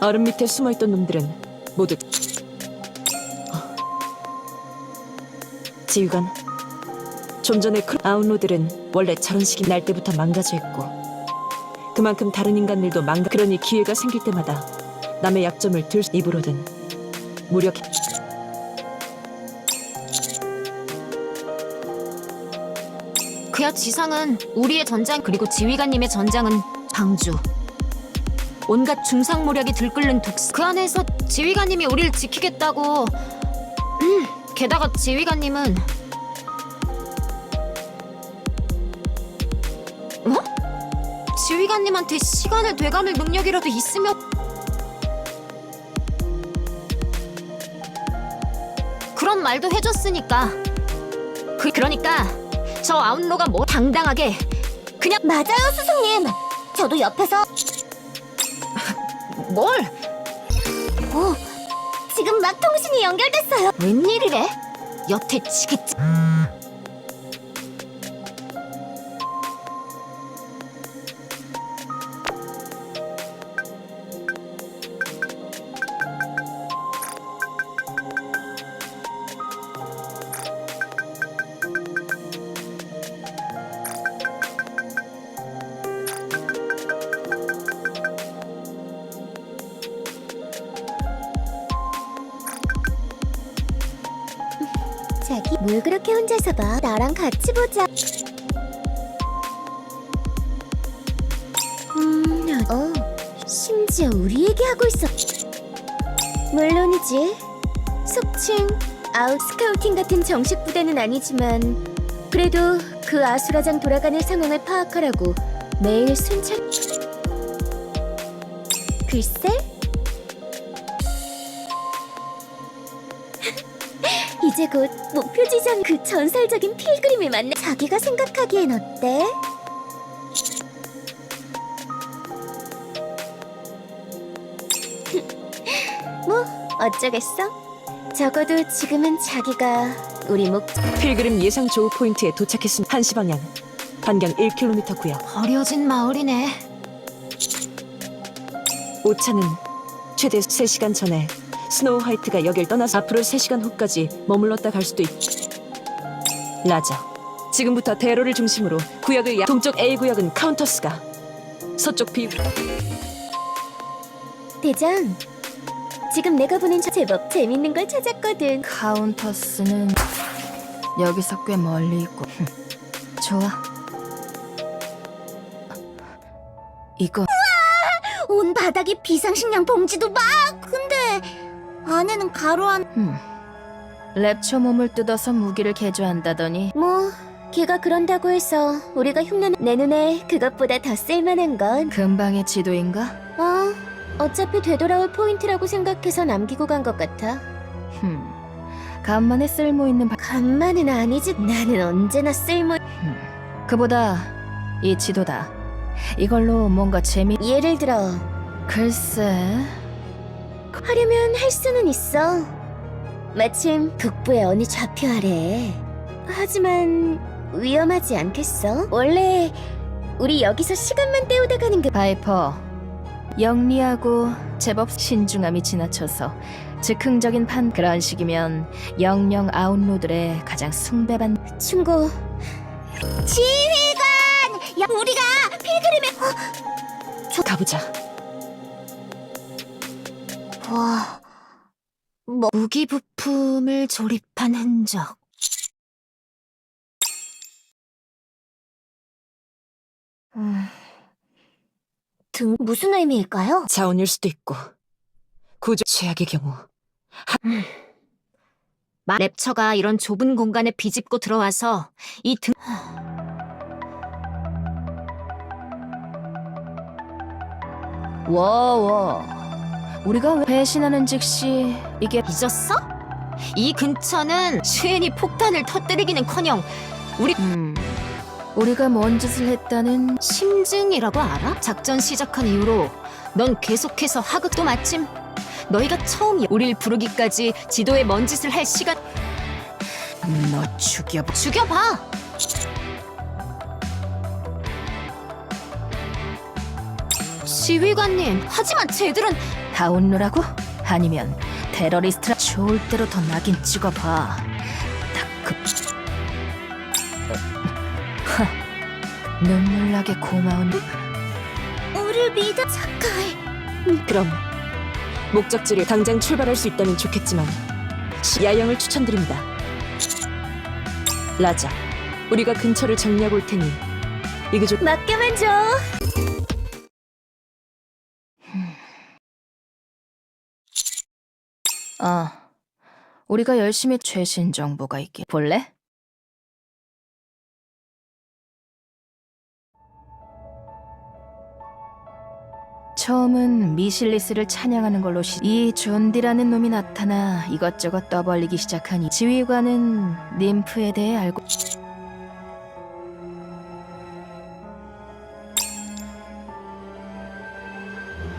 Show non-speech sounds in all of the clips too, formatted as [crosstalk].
얼음 밑에 숨어있던 놈들은 모두 어. 지휘관 좀 전에 크 아웃로들은 원래 저런 식이 날 때부터 망가져 있고 그만큼 다른 인간들도 망가 그러니 기회가 생길 때마다 남의 약점을 들 수- 입으로든 무력 그야 지상은 우리의 전장 그리고 지휘관님의 전장은 방주. 온갖 중상모략이 들끓는 독스. 그 안에서 지휘관님이 우리를 지키겠다고. 음, 게다가 지휘관님은 어? 지휘관님한테 시간을 되감을 능력이라도 있으면 그런 말도 해줬으니까. 그 그러니까 저 아웃로가 뭐 당당하게 그냥 맞아요, 스승님. 저도 옆에서 뭘 오, 지금 막 통신이 연결됐어요. 웬일이래? 여태 치겠지. 혼자서 봐? 나랑 같이 보자. 음, 어, 심지어 우리 얘기하고 있어. 물론이지. 속칭 아웃 스카우팅 같은 정식 부대는 아니지만 그래도 그 아수라장 돌아가는 상황을 파악하라고 매일 순찰. 글쎄. 이제 곧 목표 지점 그 전설적인 필그림을 만나 자기가 생각하기엔 어때? [laughs] 뭐 어쩌겠어? 적어도 지금은 자기가 우리 목 필그림 예상 조우 포인트에 도착했습니다. 한시 방향 반경 1km 구역 버려진 마을이네. 오차는 최대 3시간 전에 스노우 화이트가 여길 떠나서 앞으로 3시간 후까지 머물렀다 갈 수도 있... 라자. 지금부터 대로를 중심으로 구역을 야... 동쪽 A 구역은 카운터스가. 서쪽 B 대장 지금 내가 보낸 저 제법 재밌는 걸 찾았거든. 카운터스는 여기서 꽤 멀리 있고. 흠, [laughs] 좋아. 이거. 온 바닥에 비상식량 봉지도 막! 근데 안에는 가루 안. 흠, 랩처 몸을 뜯어서 무기를 개조한다더니. 뭐 걔가 그런다고 해서 우리가 흉내 내 눈에 그것보다 더 쓸만한 건. 금방의 지도인가? 어, 어차피 되돌아올 포인트라고 생각해서 남기고 간 것 같아. 흠, 간만에 쓸모 있는 바... 간만은 아니지. 나는 언제나 쓸모. 흠, 그보다 이 지도다. 이걸로 뭔가 재미... 예를 들어. 글쎄 하려면 할 수는 있어. 마침 북부의 어느 좌표 아래. 하지만 위험하지 않겠어? 원래 우리 여기서 시간만 때우다 가는 게 바이퍼 영리하고 제법 신중함이 지나쳐서 즉흥적인 판 그런 식이면 영영 아웃로들의 가장 숭배받는 충고. 지휘관! 야, 우리가 필그림의 가보자 와, 무기 부품을 조립한 흔적. 등 무슨 의미일까요? 자원일 수도 있고 구조 최악의 경우 마- 랩처가 이런 좁은 공간에 비집고 들어와서 이 등... 워워 우리가 왜 배신하는 즉시 이게 잊었어? 이 근처는 슈엔이 폭탄을 터뜨리기는커녕 음 우리가 뭔 짓을 했다는 심증이라고 알아? 작전 시작한 이후로 넌 계속해서 하극도 마침 너희가 처음 우릴 부르기까지 지도에 뭔 짓을 할 시간 너 죽여봐 죽여봐 지휘관님, 하지만 쟤들은 다운로라고? 아니면 테러리스트라 좋을 대로 더 낙인 찍어봐. 딱그 하, 눈물 나게 고마운 우릴 믿어 착할. 그럼 목적지를 당장 출발할 수 있다면 좋겠지만 시- 야영을 추천드립니다. 라자, 우리가 근처를 정리하고 올 테니 이그저 맡겨만 줘. 아, 우리가 열심히 최신 정보가 있게 볼래? 처음은 미실리스를 찬양하는 걸로 시... 이 존디라는 놈이 나타나 이것저것 떠벌리기 시작하니 지휘관은 님프에 대해 알고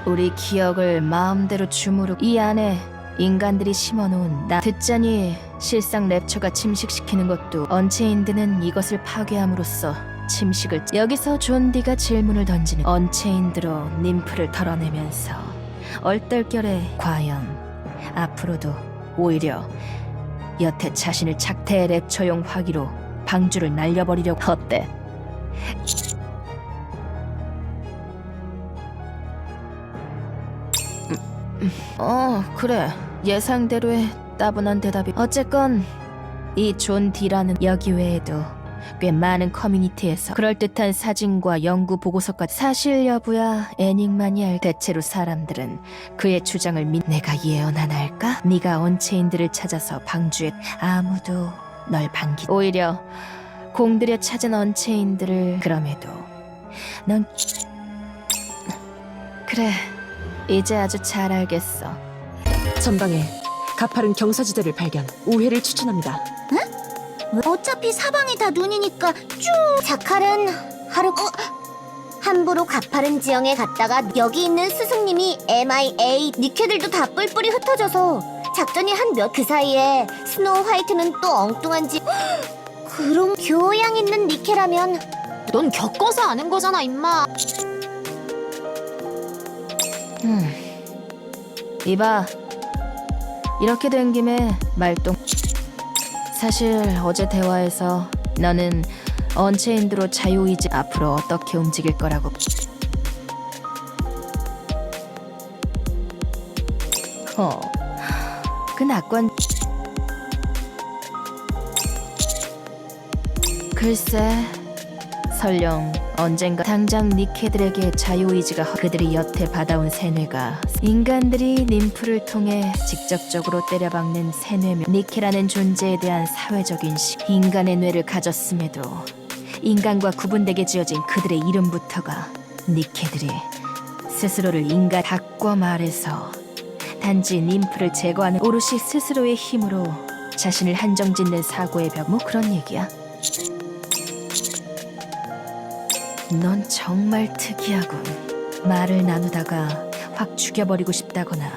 우리 기억을 마음대로 주무르 이 안에 인간들이 심어놓은 나 듣자니 실상 랩처가 침식시키는 것도 언체인드는 이것을 파괴함으로써 침식을 여기서 존디가 질문을 던지는 언체인드로 님프를 털어내면서 얼떨결에 과연 앞으로도 오히려 여태 자신을 착태의 랩처용 화기로 방주를 날려버리려고 어때? 어, 그래. 예상대로의 따분한 대답이. 어쨌건 이 존 디라는 여기 외에도 꽤 많은 커뮤니티에서 그럴듯한 사진과 연구 보고서까지 사실 여부야 애닉만이 알 대체로 사람들은 그의 주장을 믿 내가 예언 하나 할까? 네가 언체인들을 찾아서 방주에 아무도 널 반기 오히려 공들여 찾은 언체인들을 그럼에도 넌 그래 이제 아주 잘 알겠어 전방에 가파른 경사지대를 발견. 우회를 추천합니다. 어차피 사방이 다 눈이니까 쭉. 자칼은 하루 어? 함부로 가파른 지형에 갔다가 여기 있는 스승님이 MIA 니케들도 다 뿔뿔이 흩어져서 작전이 한 몇 그 사이에 스노우 화이트는 또 엉뚱한 지 그런 교양 있는 니케라면 넌 겪어서 아는 거잖아, 임마. 음. 이봐. 이렇게 된 김에 말똥. 사실 어제 대화에서 너는 언체인드로 자유의지 앞으로 어떻게 움직일 거라고. 어. 그 낙관. 글쎄. 설령 언젠가 당장 니케들에게 자유의지가 허- 그들이 여태 받아온 세뇌가 인간들이 님프를 통해 직접적으로 때려박는 세뇌며 니케라는 존재에 대한 사회적 인식 인간의 뇌를 가졌음에도 인간과 구분되게 지어진 그들의 이름부터가 니케들이 스스로를 인간 바꿔 말해서 단지 님프를 제거하는 오롯이 스스로의 힘으로 자신을 한정짓는 사고의 벽 뭐 그런 얘기야 넌 정말 특이하군. 말을 나누다가 확 죽여버리고 싶다거나.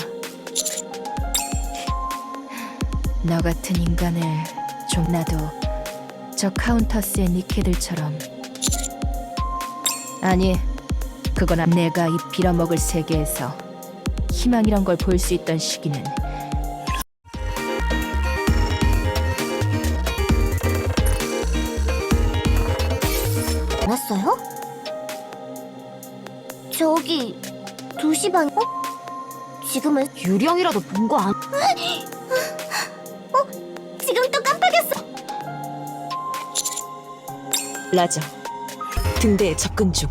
너 같은 인간을 좀 나도 저 카운터스의 니케들처럼. 아니, 그건 내가 이 빌어먹을 세계에서 희망이란 걸 볼 수 있던 시기는 지금은 유령이라도 본거 안... 지금 또 깜빡였어. 라자, 등대에 접근 중.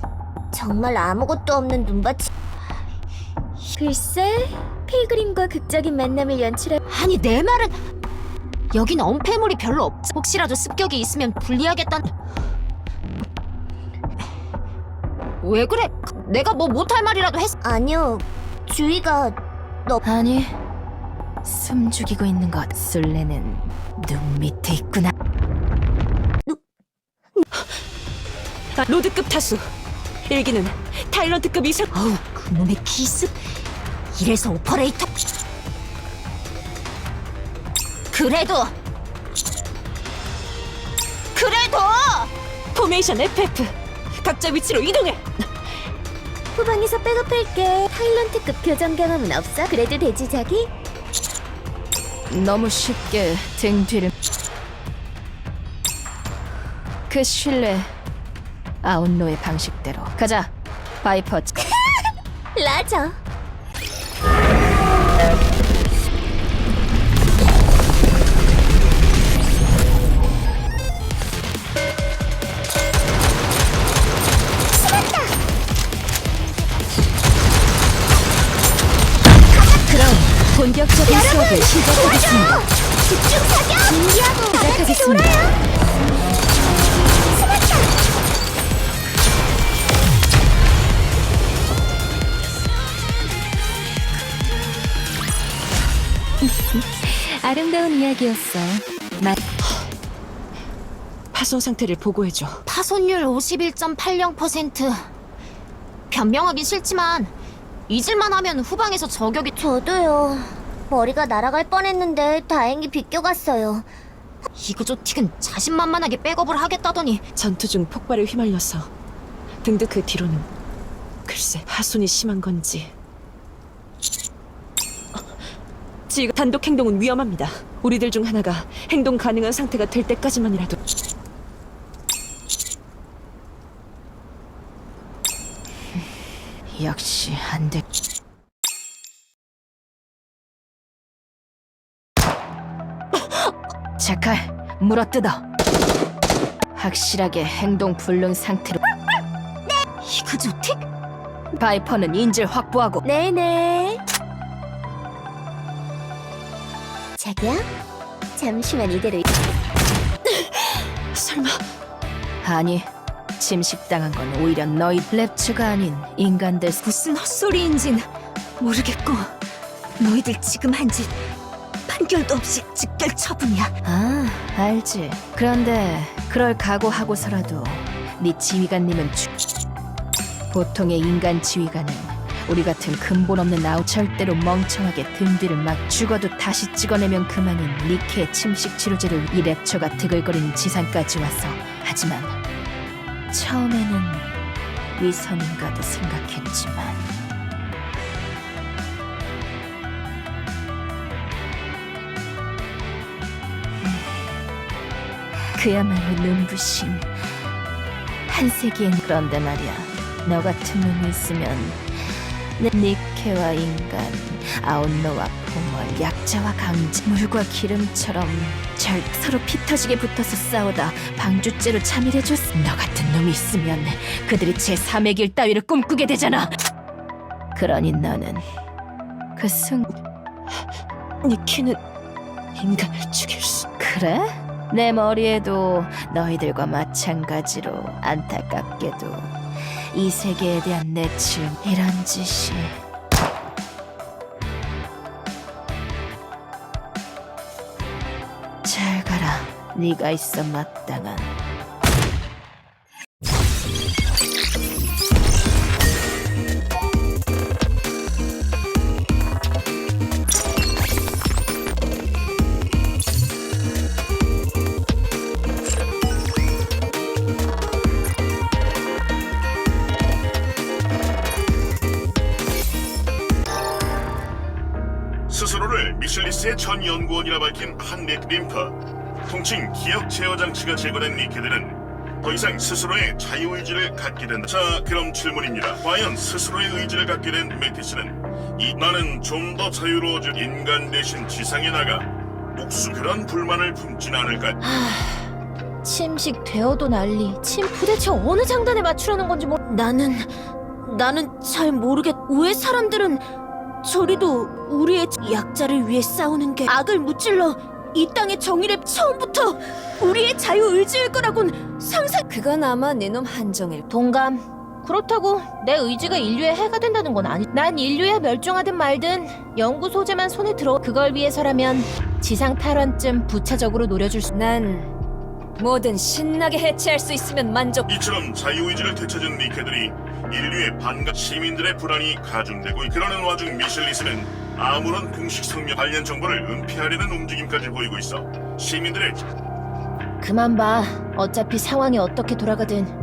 정말 아무것도 없는 눈밭이. 글쎄, 필그림과 극적인 만남을 연출할 아니, 내 말은... 여긴 엄폐물이 별로 없지. 혹시라도 습격이 있으면 불리하겠단... 왜 그래? 내가 뭐 못할 말이라도 했... 아니요. 주위가 아니 숨 죽이고 있는 것 술래는 눈 밑에 있구나 아, 로드급 타수. 일기는 타일런트급 이상. 어우, 그놈의 기습. 이래서 오퍼레이터... 그래도... 그래도... 포메이션 FF. 각자 위치로 이동해. 후방에서 백업할게. 파일런트급 교정 경험은 없어? 그래도 되지 자기? 너무 쉽게 등 뒤를 그 신뢰 아웃로의 방식대로 가자 바이퍼 [laughs] 라저. 본격적인 수업을 시작하겠습니다. 집중 사격! 준비하고 같이 시작하겠습니다. 놀아요. 아름다운 이야기였어 파손 상태를 보고해줘. 파손율 51.80%. 변명하긴 싫지만 잊을만 하면 후방에서 저격이 저도요. 머리가 날아갈 뻔했는데 다행히 비껴갔어요. 이그조틱은 자신만만하게 백업을 하겠다더니 전투 중 폭발에 휘말려서 등등 그 뒤로는 글쎄 파손이 심한 건지 어, 지금 단독 행동은 위험합니다. 우리들 중 하나가 행동 가능한 상태가 될 때까지만이라도 역시 안돼 자칼 물어뜯어 확실하게 행동 불능 상태로 이그조틱? 바이퍼는 인질 확보하고 네네. 자기야, 잠시만 이대로. 설마 아니 침식당한 건 오히려 너희 랩츠가 아닌 인간들 무슨 헛소리인진 모르겠고 너희들 지금 한 짓 판결도 없이 직결 처분이야. 아 알지 그런데 그럴 각오하고서라도 네 지휘관님은 죽 보통의 인간 지휘관은 우리 같은 근본 없는 아우 절대로 멍청하게 등 뒤를 막 죽어도 다시 찍어내면 그만인 니케의 침식 치료제를 이 랩처가 드글거리는 지상까지 와서 하지만 처음에는 위선인 가도 생각했지만 그야말로 눈부신 한 세기엔 그런데 말이야. 너 같은 놈이 있으면 내 니케와 인간 아웃로와 포멀 약자와 강자 물과 기름처럼 절 서로 피 터지게 붙어서 싸우다 방주죄로 참일해줬어 너 같은 놈이 있으면 그들이 제 3의 길 따위를 꿈꾸게 되잖아 그러니 너는 그순 니키는 인간을 죽일 수 그래? 내 머리에도 너희들과 마찬가지로 안타깝게도 이 세계에 대한 내침 이런 짓이 네가 있어 마땅한. 스스로를 미슐리스의 전 연구원이라 밝힌 한닉 림퍼 통칭 기억 제어 장치가 제거된 니케들은 더 이상 스스로의 자유 의지를 갖게 된다. 자, 그럼 질문입니다. 과연 스스로의 의지를 갖게 된 메티스는 이 나는 좀 더 자유로워진 인간 대신 지상에 나가 목숨 그런 불만을 품진 않을까? 침식 되어도 난리. 침 도대체 어느 장단에 맞추려는 건지 모르. 나는 나는 잘 모르겠. 왜 사람들은 저리도 우리의 약자를 위해 싸우는 게 악을 무찔러 이 땅의 정의를 처음부터 우리의 자유 의지일 거라곤 상상. 그건 아마 내놈 한정일. 동감. 그렇다고 내 의지가 인류에 해가 된다는 건 아니. 난 인류에 멸종하든 말든 연구 소재만 손에 들어. 그걸 위해서라면 지상 탈환쯤 부차적으로 노려줄 수. 난 뭐든 신나게 해체할 수 있으면 만족. 이처럼 자유의지를 되찾은 니케들이 인류의 반갑 시민들의 불안이 가중되고 그러는 와중 미슐리스는 아무런 공식 성명 관련 정보를 은폐하려는 움직임까지 보이고 있어. 시민들의 그만 봐. 어차피 상황이 어떻게 돌아가든.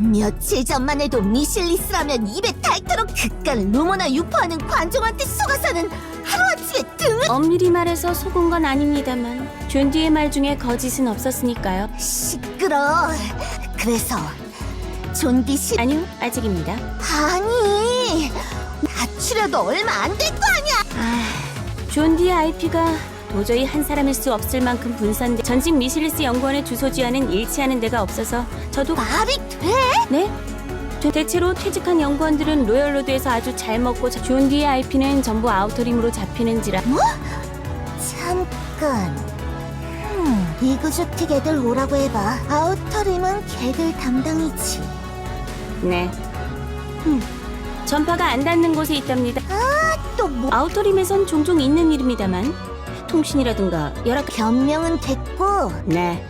며칠 전만 해도 미실리스라면 입에 닳도록 극가를 노모나 유포하는 관종한테 속아서는 등을 엄밀히 말해서 속은 건 아닙니다만 존디의 말 중에 거짓은 없었으니까요. 시끄러. 그래서 존디 씨 아니요, 아직입니다. 아니 가출해도 얼마 안 될 거 아니야. 존디의 IP가 도저히 한 사람일 수 없을 만큼 분산돼 전직 미실리스 연구원의 주소지와는 일치하는 데가 없어서 저도 말이 돼? 네? 대- 대체로 퇴직한 연구원들은 로열로드에서 아주 잘 먹고 자- 존디의 IP는 전부 아우터림으로 잡히는지라 잠깐. 음, 리그주틱 애들 오라고 해봐. 아우터림은 걔들 담당이지. 네. 음, 전파가 안 닿는 곳에 있답니다. 또 뭐? 아우터림에선 종종 있는 일입니다만 통신이라든가 열악 변명은 됐고 네.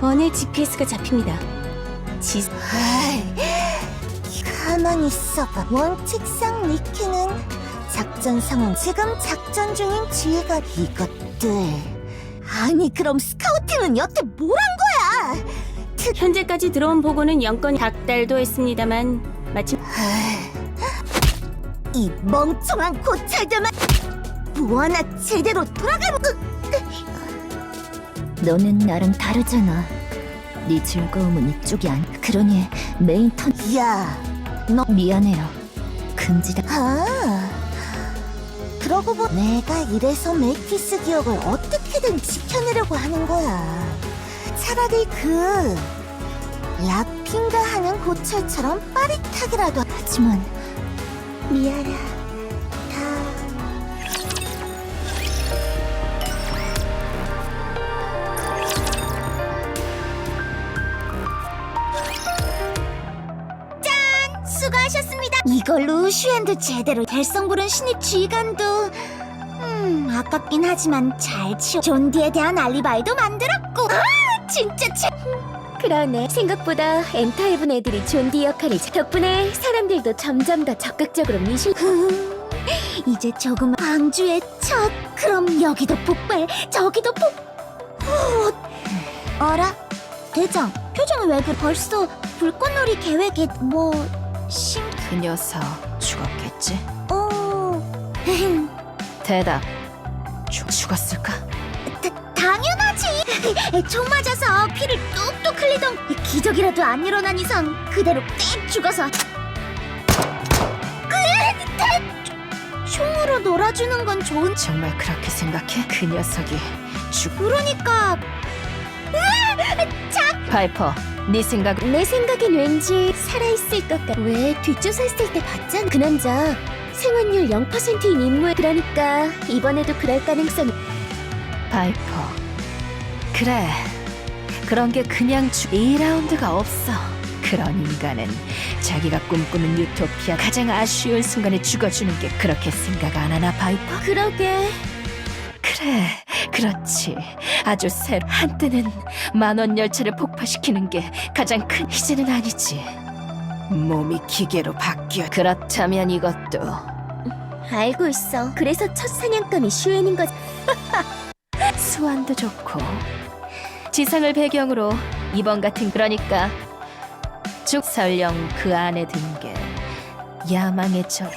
권의 GPS가 잡힙니다. 지 아이, 가만히 있어봐. 원칙상 니키는 작전 상황 지금 작전 중인 지혜가 이것들. 아니 그럼 스카우팅은 여태 뭘 한 거야? 현재까지 들어온 보고는 영건 닭달도 했습니다만 마침 이 멍청한 고찰들만 뭐 하나 제대로 돌아가는 너는 나랑 다르잖아 네 즐거움은 이쪽이 아니 그러니 메인 턴. 야 너 미안해요. 금지다. 아 그러고 보 내가 이래서 메이티스 기억을 어떻게든 지켜내려고 하는 거야. 차라리 그 라핑가 하는 고찰처럼 빠릿하게라도. 하지만 미안해. 이걸로 슈엔드 제대로 달성부른 신입 지휘관도 음 아깝긴 하지만 잘 치워. 존디에 대한 알리바이도 만들었고. 아 진짜 참. 그러네. 생각보다 엔타입은 애들이 존디 역할이 잘- 덕분에 사람들도 점점 더 적극적으로 미실. 이제 조금 광주의 첫 그럼 여기도 폭발 저기도 폭 후. 어라 대장 표정이 왜 그래 벌써 불꽃놀이 계획에 뭐 심... 그 녀석 죽었겠지? 어... 대답. 죽, 죽었을까? 다, 당연하지 총 맞아서 피를 뚝뚝 흘리던 기적이라도 안 일어난 이상 그대로 빽 죽어서 그 대- 총으로 놀아주는 건 좋은 정말 그렇게 생각해? 그 녀석이 죽... 그러니까 파이퍼, 네 생각... 내 생각엔 왠지 살아있을 것 같아. 왜 뒷조사했을 때 봤잖아. 그 남자 생환율 0%인 인물. 그러니까 이번에도 그럴 가능성이. 파이퍼. 그래. 그런 게 그냥 죽... 2라운드가 없어. 그런 인간은 자기가 꿈꾸는 유토피아 가장 아쉬운 순간에 죽어주는 게 그렇게 생각 안 하나 파이퍼? 그러게. 그래, 그렇지. 아주 새 한때는 만원 열차를 폭파시키는 게 가장 큰 이제는 아니지. 몸이 기계로 바뀌어. 그렇다면 이것도 알고 있어. 그래서 첫 사냥감이 슈엔인 거지. [laughs] 수완도 좋고 지상을 배경으로 이번 같은 그러니까 쭉 설령 그 안에 든 게 야망의 적